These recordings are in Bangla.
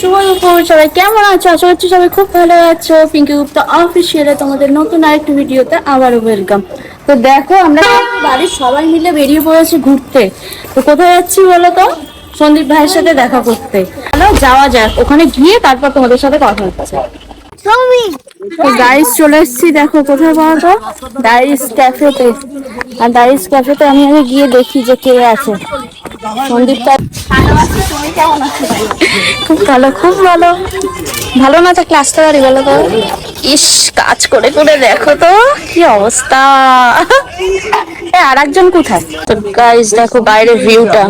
শুভ দুপুর, সবাই কেমন আছো? আশা করছি সবাই খুব ভালো আছো। পিঙ্কি গুপ্তা অফিসিয়ালে তোমাদের নতুন আরেকটি ভিডিওতে আবারও ওয়েলকাম তো দেখো, আমরা বাড়ির সবাই মিলে বেরিয়ে পড়েছি ঘুরতে। তো কোথায় যাচ্ছি বলো তো? সন্দীপ ভাইয়ের সাথে দেখা করতে। চলো, যাওয়া যাক। ওখানে গিয়ে তারপর তোমাদের সাথে কথা হচ্ছে। তো চলে এসেছি, দেখো কোথায় বলো তো ডাইস ক্যাফেতে আর ডাইস ক্যাফেতে আমি আগে গিয়ে দেখি যে কে আছে। সন্দীপটা খুব ভালো খুব ভালো। ভালো না থাকলে আসতে পারি বলো তো? ইস, কাজ করে করে দেখো তো, কি অবস্থা। এ আর একজন কোথায়? তো গাইস দেখো বাইরের ভিউটা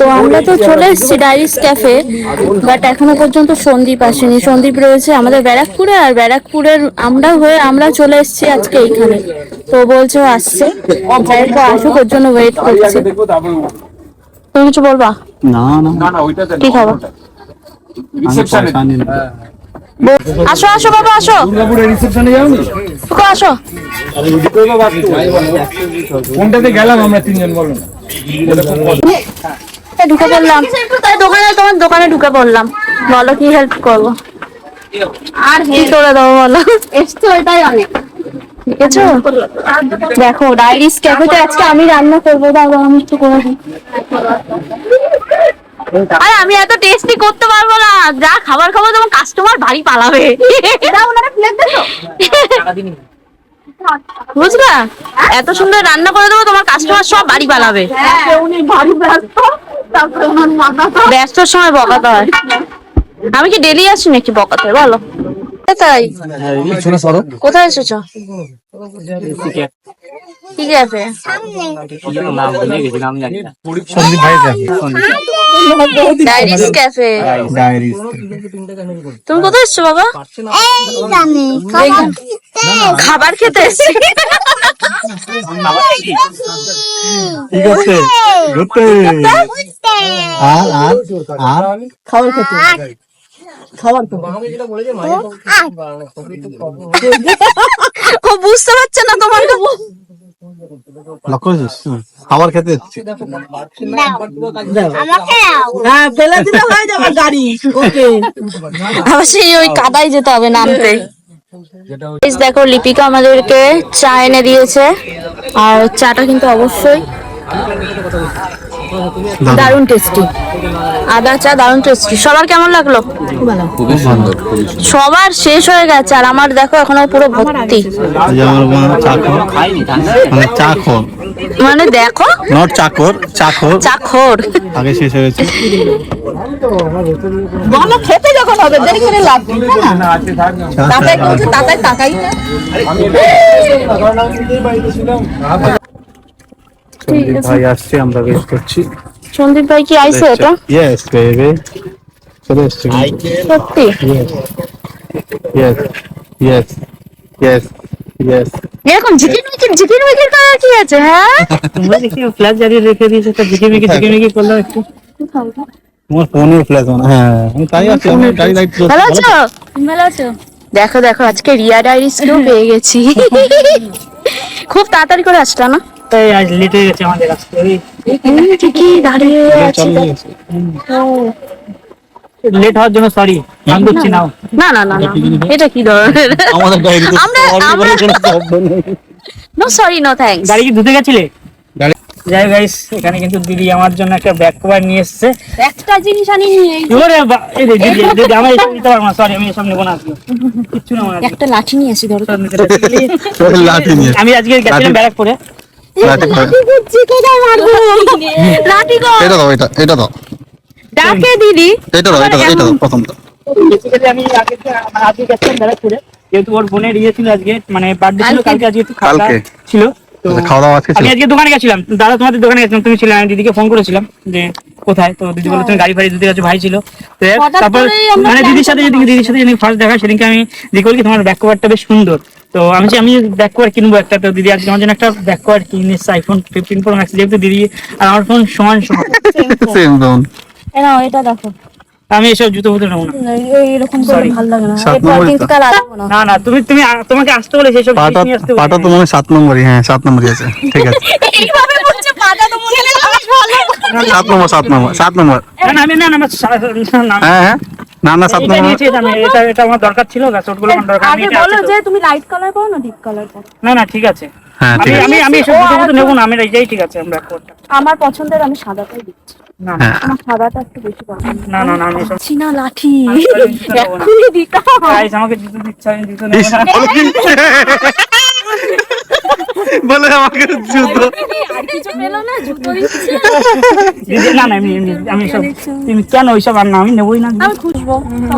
তো আমরা তো চলে এসেছি ডাইস ক্যাফে বাট এখনও পর্যন্ত সন্দীপ আসেনি। সন্দীপ রয়েছে আমাদের ব্যারাকপুরে আর ব্যারাকপুরের আমরা হয়ে আমরা চলে এসেছি আজকে এইখানে। তো বলছে আসছে। আসুক ওর জন্য ওয়েট করছি। তুমি কিছু বলবা? না না। না ওইটাতে কি খাব? রিসেপশনে। আসো আসো বাবা আসো। দুর্গাপুরের রিসেপশনে আসো। কোনটাতে গেলাম আমরা তিনজন বলো না। ঢুকে পড়লাম। দোকানে তোমার দোকানে ঢুকে পড়লাম। বলো কি হেল্প করব? আর কি করে দেবো বলো? এসছো এটাই অনেক। ঠিক দেখো ডাইরিস ক্যাফেতে আজকে আমি রান্না করব দাদা আমি একটু করে দিই। আরে আমি এত টেস্টি করতে পারব না যা খাবার খাব তোমার কাস্টমার বাড়ি পালাবে এটা ওনারা প্লেট দেখো বুঝলা এত সুন্দর রান্না করে দেবো তোমার কাস্টমার সব বাড়ি পালাবে উনি বাড়ি ব্যস্ত সময় বকাতে হয় আমি কি ডেলি আসি নাকি বকাতে বলো তাই কোথায় এসেছ কি ক্যাফে সন্দীপ ভাই তুমি কোথায় এসছো বাবা? খাবার খেতে এসছি। ঠিক আছে আর আর খাবার খেতে ও বুঝতে পারছে না তোমার লক্ষ্য করেছিস? খাবার খেতে এসছি আবার সেই ওই কাদায় যেতে হবে নামতে। দেখো লিপিকা আমাদেরকে চা এনে দিয়েছে। আর চাটা কিন্তু অবশ্যই। দারুণ টেস্টি আদা চা দারুণ টেস্টি সবার কেমন লাগল? সবার শেষ হয়ে গেছে আর আমার দেখো এখনও পুরো ভর্তি। চাকর। মানে মানে দেখো? নট চাকর চাকর। চাখর আগে শেষ হয়ে গেছে। বলো খেতে যখন হবে দেরি করে লাভ বলছে তাতাই তাকাই না। সন্দীপ ভাই আসছে আমরা ওয়েট করছি। সন্দীপ ভাই কি আইছে এটা? ইয়েস বেবি চলে এসছে। সত্যি? ইয়েস ইয়েস ইয়েস ইয়েস এরকম ঝিকির মিকির ঝিকির কি আছে হ্যাঁ? তোমরা দেখি ফ্ল্যাশ জ্বালিয়ে রেখে দিয়েছে একটা ঝিকিমিকি ঝিকিমিকি করলাম একটু। তোমার ফোনের ফ্ল্যাশ মানে হ্যাঁ। আমি তাই আছি আমি গাড়ি লাইট ভালো আছো? ভালো আছো? দেখো দেখো আজকে রিয়া ডাইরিস কেও পেয়ে গেছি। খুব তাড়াতাড়ি করে আসলা না? আজ লেট হয়ে গেছে আমাদের ঠিকই দাঁড়িয়ে আছি। লেট হওয়ার জন্য সরি করছি নাও। না না না এটা কি ধরনের? আমাদের ডায়েরিতে আমরা- আমরা- নো সরি নো থ্যাঙ্কস গাড়ি কি ধুতে গেছিলে? যাই গাইস এখানে কিন্তু দিদি আমার জন্য একটা ব্যাক কভার নিয়ে এসেছে। একটা জিনিস আনি নিয়ে ওরে এই যে দিদি দিদি আমার এসব নিতে পারব না সরি আমি এসব নেব না আজকে। কিচ্ছু না একটা লাঠি নিয়ে আসি ধরো। লাঠি নিয়ে। আমি আজকে গেছিলাম ব্যারাকপুরে। লাঠি করে বুঝছি কোথায় মারবো লাঠি গো এটা দাও এটা এটা দাও। ডাকে দিদি। এটা দাও এটা দাও এটা দাও প্রথমটা। বেসিক্যালি আমি আগে মানে আজকে গেছিলাম ব্যারাকপুরে যেহেতু ওর বোনের ইয়ে ছিল আজকে মানে বার্থডে ছিল কালকে? আজকে একটু খাওয়া ছিল তো আচ্ছা, খাওয়া দাওয়া আজকে আমি আজকে দোকানে গেছিলাম। দাদা তোমাদের দোকানে গেছিলাম তুমি ছিলে আমি দিদিকে ফোন করেছিলাম যে কোথায় তো দিদি বলে তুমি গাড়ি ফাড়ি দিতে গেছো ভাই ছিল। তো তারপর মানে দিদির সাথে যেদিন দিদির সাথে যেদিন ফার্স্ট দেখা সেদিনকে আমি দিদি বলি তোমার ব্যাক কভারটা বেশ সুন্দর। তো আমি যে আমি ব্যাক কভার কিনবো একটা তো দিদি আজকে আমার জন্য একটা ব্যাক কভার কিনে আইফোন ফিফটিন প্রো ম্যাক্স যেহেতু দিদি আর আমার ফোন সমান সমান। সেম ফোন নাও এটা দেখো। আমি এসব জুতো ফুতো নেব না। এই- এরকম করে ভালো লাগে না। না। না না তুমি তুমি তোমাকে আসতে বলে সেসব জিনিস পাটা নিয়ে আসতে পাটা তো মনে হয় সাত নম্বরই হ্যাঁ সাত নম্বরই আছে। ঠিক আছে এইভাবে বলছে পাটা তো মনে হয় ভালো সাত নম্বর সাত নম্বর সাত নম্বর। না না আমি না না আমার হ্যাঁ হ্যাঁ। না না সাত নম্বর। এটা এটা আমার দরকার ছিল গাছ ওটগুলো আমার দরকার আগে বলো যে তুমি লাইট কালার করো না ডিপ কালার করো? না না ঠিক আছে। হ্যাঁ ঠিক আছে। আমি আমি এসব জুতো ফুতো নেব না আমি এইটাই ঠিক আছে আমরা কোটটা আমার পছন্দের আমি সাদাটাই দিচ্ছি। না হ্যাঁ। আমার সাদাটা একটু বেশি পছন্দ। না না না আমি চিনা লাঠি। না। এক্ষুনি দিতাম গাইস আমাকে জুতো দিচ্ছে আমি জুতো নেব না। বলো? বলে আমাকে জুতো। দিদি, না না এমনি এমনি আমি সব তুমি কেন ওইসব আর না আমি নেবই না? আমি খুঁজবো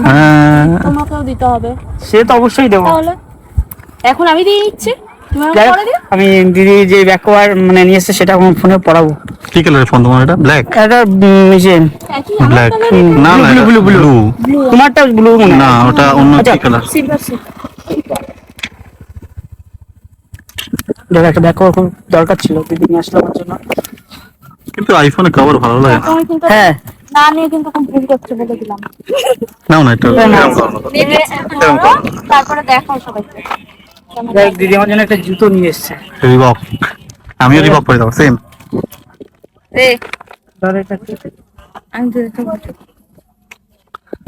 হ্যাঁ। তোমাকেও দিতে হবে। সে তো অবশ্যই দেবো। এখন আমি দিয়ে দিচ্ছি। দিদি যে মানে নিয়ে এসছে সেটা আমার ফোনে পড়াবো। কি কালারের ফোন তোমার এটা? ব্ল্যাক এটা উম, যে ব্ল্যাক না না blue, ব্লু তোমারটা ব্লু না ওটা অন্য আচ্ছা। কি কালার সিলভার দেখো একটা কভার দরকার ছিল দিদি নিয়ে আসলো আমার জন্য। কিন্তু আইফোনে কভার ভালো লাগে। না হ্যাঁ। না নিয়ে কিন্তু ভুল করছে বলে দিলাম। নাও না এটা। তারপরে সবাইকে। হোক, দিদি আমার জন্য একটা জুতো নিয়ে এসছে। রিবক আমিও রিবক করে দেবো সেম রে আমি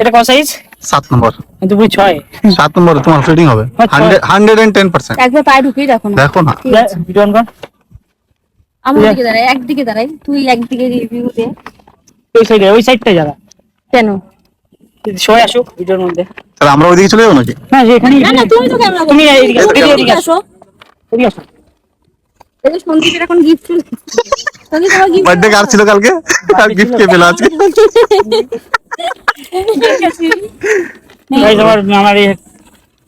এটা কত সাইজ সাত নম্বর। কিন্তু বুঝ ছয়। সাত নম্বর তোমার ফিটিং হবে। আচ্ছা। Hundred and ten percent. একবার পায়ে ঢুকিয়ে দেখো না। দেখো না। ভিডিও অন কর। আমার দিকে দাঁড়াই একদিকে দাঁড়াই তুই একদিকে রিভিউ দে। ওই সাইডে ওই সাইডটা যারা। কেন? সবাই আসুক ভিডিওর মধ্যে। তাহলে আমরা ওইদিকে চলে যাব নাকি? না এখানে না না তুমি তো ক্যামেরা তুমি এইদিকে আসো, এদিকে এদিকে আসো। এদিকে আসো। এই সন্দীপের এখন গিফট বার্থডে কার ছিল কালকে? আর গিফট কে পেল আজকে আমার আমার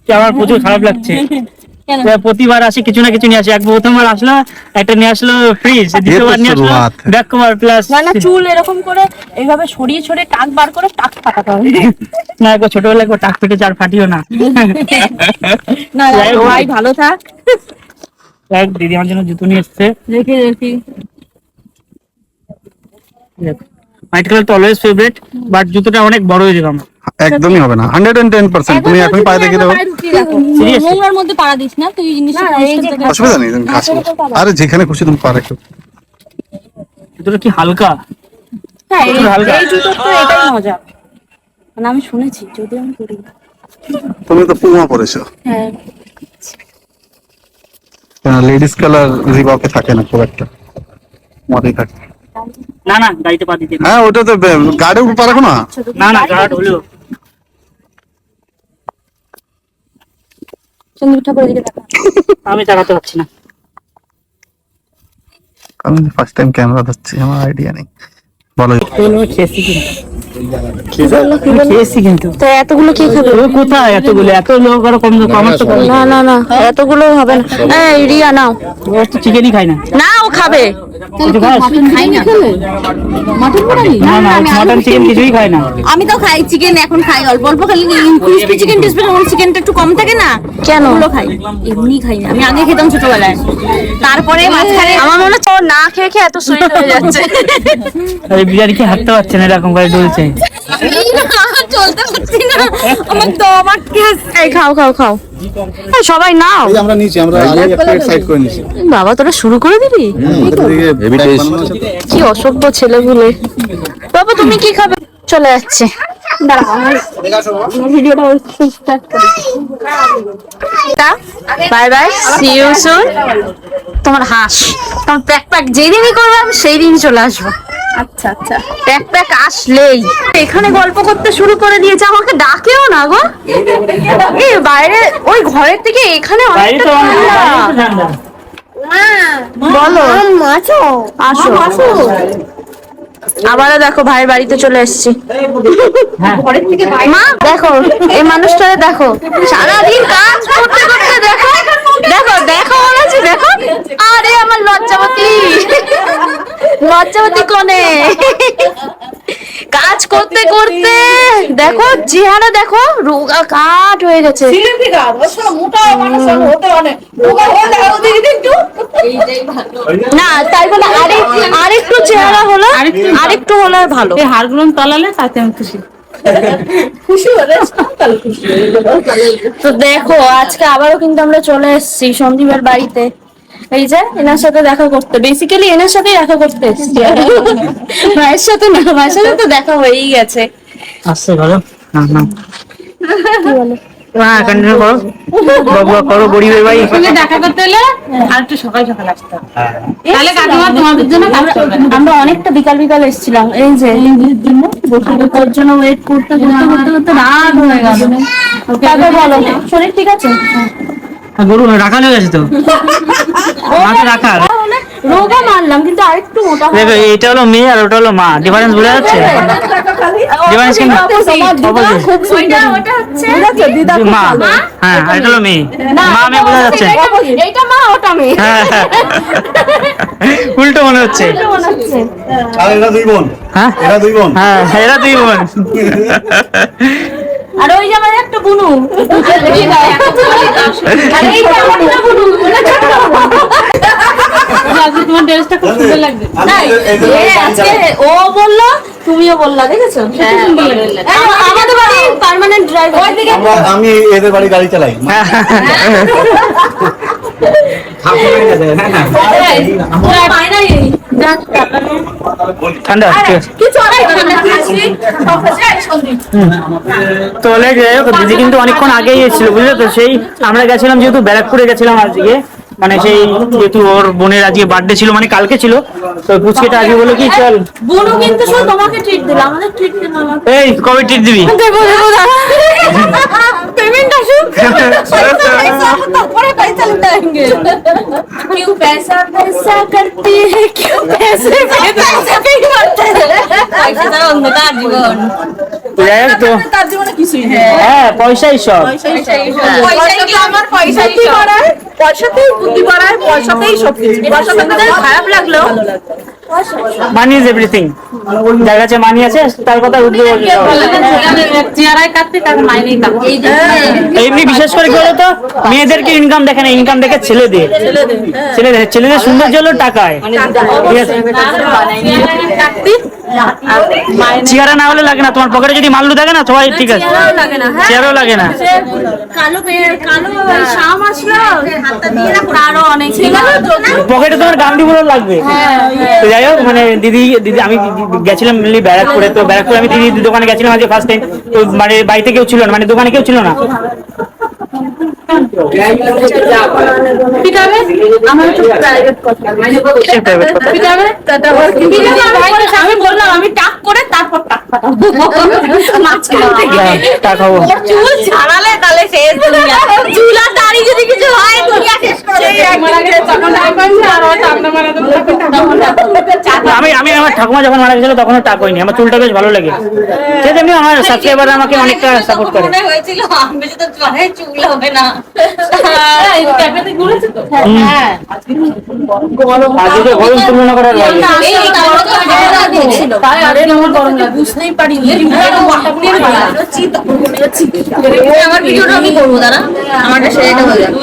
আমার প্রচুর খারাপ লাগছে। প্রতিবার আসি কিছু না কিছু নিয়ে আসি। এক প্রথমবার আসলো একটা নিয়ে আসলো ফ্রিজ দ্বিতীয়বার নিয়ে আসলো ব্যাক কভার প্লাস না না চুল এরকম করে এইভাবে ছড়িয়ে ছড়িয়ে টাক বার করে টাক ফাটাতে হবে। না একবার ছোটবেলায় একবার টাক পেটে চার ফাটিও না। না ভাই ভালো থাক। দিদি আমার জন্য জুতো নিয়ে এসছে। দেখি দেখি হোয়াইট কালার তো অলওয়েজ ফেভারিট বাট জুতোটা অনেক বড় হয়ে যাবে আমার। একদমই হবে না তুমি একবার এখনই পায়ে দেখে দেবো নোংরার মধ্যে পাড়া দিস না তুই জিনিসটা অসুবিধা নেই তুমি আরে যেখানে খুশি তুমি পা রেখো জুতোটা কি হালকা? হ্যাঁ এই- তো এটাই মজা। মানে আমি শুনেছি যদি আমি করি তুমি তো পুমা পরেছো হ্যাঁ। লেডিস কালার রিবকে থাকে না খুব একটা। মতেই থাকে। না না গাড়িতে পা দিতে না। হ্যাঁ ওটা তো গাড়ি উপর পা রাখো না। না না গার্ড হলেও সন্দীপ ঠাকুরের দিকে দেখো আমি চালাতে পারছি না। আমি ফার্স্ট টাইম ক্যামেরা ধরছি আমার আইডিয়া নেই। বলো। কোনো আমি তো এতগুলো কে খাবে? কোথায় এতগুলো? এত লোক আরও কম আমার তো না না না এতগুলো হবে না। এই রিয়া নাও। ও তো চিকেনই খায় না। না ও খাবে। খাই না। মাটন বিরিয়ানি? না না মাটন চিকেন কিছুই খায় না। আমি তো খাই চিকেন এখন খাই অল্প অল্প খালি ক্রিস্পি চিকেন টিসপি যখন চিকেনটা একটু কম থাকে না কেন? ওগুলো খাই। এমনি খাই না। আমি আগে খেতাম ছোটবেলায়। তারপরে মাঝখানে আমার মনে হচ্ছে ও না খেয়ে খেয়ে এত সুইট হয়ে যাচ্ছে। বিরিয়ানি কি হাঁটতে পারছে না এরকম করে ডলছে চলতে পারছি না। আমার দম আটকে এই খাও খাও খাও। এই, সবাই নাও। আমরা নিচে আমরা সাইড করে নিছি। বাবা তোরা শুরু করে দিবি? কি অসভ্য ছেলেগুলো। বাবা তুমি কি খাবে? চলে যাচ্ছে। দাঁড়াও আমার ভিডিওটা স্টার্ট করি। Bye bye see you soon তোমার হাঁস। তোমার প্যাক প্যাক যেদিনই করবে আমি সেই দিনই চলে আসব। আচ্ছা আচ্ছা। প্যাক প্যাক আসলেই। এখানে গল্প করতে শুরু করে দিয়েছে আমাকে ডাকেও না গো। এই বাইরে ওই ঘরের থেকে এখানে অনেকটা ঠান্ডা। বলো। আসো। আসো আসো। আবারও দেখো ভাইয়ের বাড়িতে চলে এসেছি। মা দেখো এই মানুষটারে দেখো। সারাদিন কাজ করতে করতে দেখো। দেখো দেখো বলেছি দেখো আরে আমার লজ্জাবতী কোনে। কাজ করতে করতে দেখো চেহারা দেখো রোগা কাঠ হয়ে গেছে। না। তাই বলে আরেক আরেকটু চেহারা হলো আরেকটু হলে ভালো। এই হাড়গুলো তলালে তাতে আমি খুশি। তো দেখো আজকে আবারও কিন্তু আমরা চলে এসেছি সন্দীপের বাড়িতে। এই যে এনার সাথে দেখা করতে বেসিক্যালি এনার সাথে দেখা করতে এসেছি মায়ের সাথে না মায়ের সাথে তো দেখা হয়েই গেছে। আসছে ভালো হ্যাঁ হ্যাঁ হ্যাঁ কন্টিনিউ করো। বাবু করো গরিবের ভাই সঙ্গে দেখা করতে হলে আর একটু সকাল সকাল আসতে তাহলে কাকিমা তোমাদের জন্য কাজ করবে না। আমরা অনেকটা বিকাল বিকাল এসেছিলাম। এই যে জন্য তোর জন্য ওয়েট করতে করতে করতে করতে রাত হয়ে গেল। তারপর বলো শরীর ঠিক আছে? গরু রাখাল হয়ে গেছে তো। মাকে রাখাল রোগা মারলাম কিন্তু আরেকটু মোটা দেখো এটা হলো মেয়ে আর ওটা হলো মা ডিফারেন্স বোঝা যাচ্ছে? ডিফারেন্স কিন্তু খুব সুন্দর। ওটা হচ্ছে মা হ্যাঁ আর এটা হলো মেয়ে। মা মেয়ে বোঝা যাচ্ছে? এইটা মা ওটা মেয়ে। হ্যাঁ হ্যাঁ। উল্টো মনে হচ্ছে। মনে হচ্ছে। আর এরা দুই বোন। হ্যাঁ? এরা দুই বোন। হ্যাঁ এরা দুই বোন। আর ওই যে আমার একটা বুনু আর এই যে আমার একটা বুনু তোমার ড্রেসটা খুব সুন্দর তাই? আজকে ও বলল তুমিও বললা দেখেছ? আমাদের বাড়ি পার্মানেন্ট ড্রাইভার আমরা আমি এদের বাড়ি গাড়ি চালাই। ঠান্ডা আছে। তো অলরেডি দিদি কিন্তু অনেকক্ষণ আগেই এসেছিল বুঝলে তো? সেই আমরা গেছিলাম যেহেতু ব্যারাকপুরে গেছিলাম আজকে। মানে সেই যেহেতু ওর বোনের আজকে বার্থডে ছিল মানে কালকে ছিল তো পুচকেটা আজকে বলো কি চল। বোনও কিন্তু শুধু তোমাকে ট্রিট দিল আমাদের ট্রিট দিল না। এই কবে ট্রিট দিবি? পেমেন্ট আসুক তারপরে পয়সা অন্ধকার জীবন। তো। তার কিছুই নেই। হ্যাঁ পয়সাই সব। পয়সাই কি আমার পয়সাতেই বাড়ায় পয়সাতেই বুদ্ধি বাড়ায় পয়সাতেই সব কিছু। পয়সা খারাপ লাগলেও মানি ইজ এভরিথিং যার কাছে মানি আছে তার কথা উঠবে চেয়ারায় কাটতে তার মাইনেই কাটতে। এই যে এমনি বিশেষ করে কি বলতো? মেয়েদেরকে ইনকাম দেখে না ইনকাম দেখে ছেলে ছেলেদের ছেলেদের ছেলেদের সৌন্দর্য হলো টাকায়। ঠিক আছে? চেহারা না হলে লাগে না তোমার পকেটে যদি মাল্লু থাকে না সবাই ঠিক আছে। লাগে হ্যাঁ। চেহারাও লাগে না। পকেটে তোমার গান্ধী গুলো লাগবে। তো যাই হোক মানে দিদি দিদি আমি গেছিলাম মেনলি ব্যারাকপুরে তো ব্যারাকপুরে আমি দিদি দোকানে গেছিলাম আজকে ফার্স্ট টাইম তো মানে বাড়িতে কেউ ছিল না মানে দোকানে কেউ ছিল না। আমার পাঠাবো মাঝখান থেকে। হ্যাঁ, টা খাব ওর চুল ছাড়ালে তাহলে শেষ চুল আর দাড়ি যদি কিছু হয় দুনিয়া শেষ করে আমি আমি আমার ঠাকুমা যখন মারা গেছিল তখনও টাক হয়নি। আমার চুলটা বেশ ভালো লাগে। সে তেমনি আমার সাবস্ক্রাইবার আমাকে অনেকটা সাপোর্ট করে। মনে হয়েছিল আমি যদি চলে চুল হবে না। হ্যাঁ আজকে গরম। তুলনা করার লাগে বুঝতেই পারিনি। আমার ভিডিওটা আমি করব দাঁড়া। আমারটা সেটা হয়ে যাবে।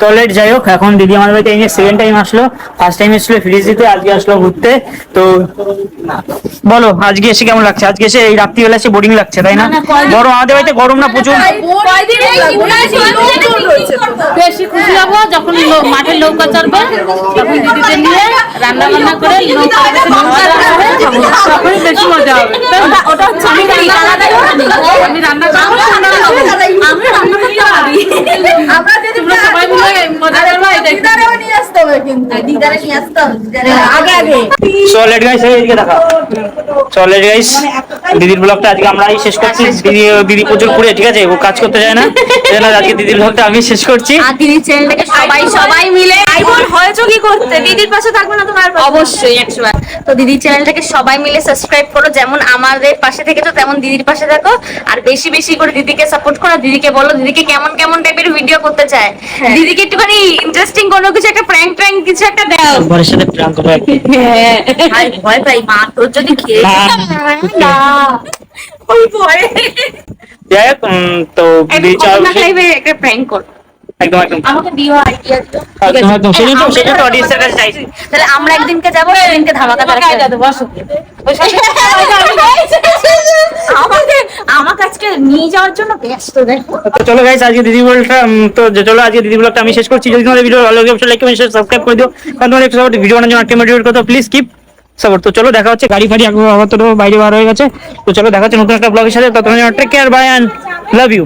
তো লেট যাই হোক এখন দিদি আমার বাড়িতে এই সেকেন্ড টাইম আসলো। ফার্স্ট টাইম এসেছিল ফ্রিজ দিতে আজকে আসলো ঘুরতে। তো বলো আজকে এসে কেমন লাগছে? আজকে এসে এই রাত্রিবেলা এসে বোরিং লাগছে তাই না? গরম আমাদের বাড়িতে গরম না প্রচুর। বেশি খুশি হব যখন মাঠে নৌকা চড়বে তখন দিদিকে নিয়ে রান্না বান্না করে তখন বেশি মজা হবে। ওটা হচ্ছে আমি আমি রান্না করব রান্না করব। আমি রান্না করতে পারি আগে আগে। গাইস এইদিকে দেখা। সলিড গাইস দিদির ব্লগটা আজকে আমরাই শেষ করছি। দিদি দিদি প্রচুর পুড়ে ঠিক আছে? ও কাজ করতে যায় না। আজকে দিদির ব্লগটা আমি শেষ করছি। আর দিদির চ্যানেলটাকে সবাই সবাই মিলে আইফোন হয়েছো কি করতে? দিদির পাশে থাকবে না তোমার অবশ্যই একশো বার তো দিদির চ্যানেলটাকে সবাই মিলে সাবস্ক্রাইব করো যেমন আমাদের পাশে থেকেছো তেমন দিদির পাশে থাকো। আর বেশি বেশি করে দিদিকে সাপোর্ট করো আর দিদিকে বলো দিদিকে কেমন কেমন টাইপের ভিডিও করতে চায়। দিদিকে একটুখানি ইন্টারেস্টিং কোনো কিছু একটা প্র্যাঙ্ক ট্র্যাঙ্ক কিছু একটা দাও। ঘরের সাথে প্র্যাঙ্ক হবে। ভাই ভয় পাই মা তোর যদি খেয়ে না, না। ওই ভয়। যাই হোক তো একটা প্র্যাঙ্ক কর। একদম একদম। আমাকে দিও আইডিয়া দিও একদম একদম। সেই তো- সেই তো অডিয়েন্সের কাছে চাইছি তাহলে আমরা একদিনকে যাব সেদিনকে ধামাকা তারা দাদু বসো আমাকে আমাকে আজকে নিয়ে যাওয়ার জন্য ব্যস্ত দেখো। তো চলো গাইস আজকে দিদি বলটা তো চলো আজকে দিদি ব্লগটা আমি শেষ করছি। যদি তোমাদের ভিডিও ভালো লাগে অবশ্যই লাইক কমেন্ট শেয়ার সাবস্ক্রাইব করে দিও। কারণ তোমাদের সাপোর্ট ভিডিও বানানোর জন্য একটা মোটিভেট করতে প্লিজ কিপ সাপোর্ট তো চলো দেখা হচ্ছে গাড়ি ফাড়ি আবার তো বাইরে বার হয়ে গেছে। তো চলো দেখা হচ্ছে নতুন একটা ব্লগের সাথে। ততক্ষণ take care bye and love you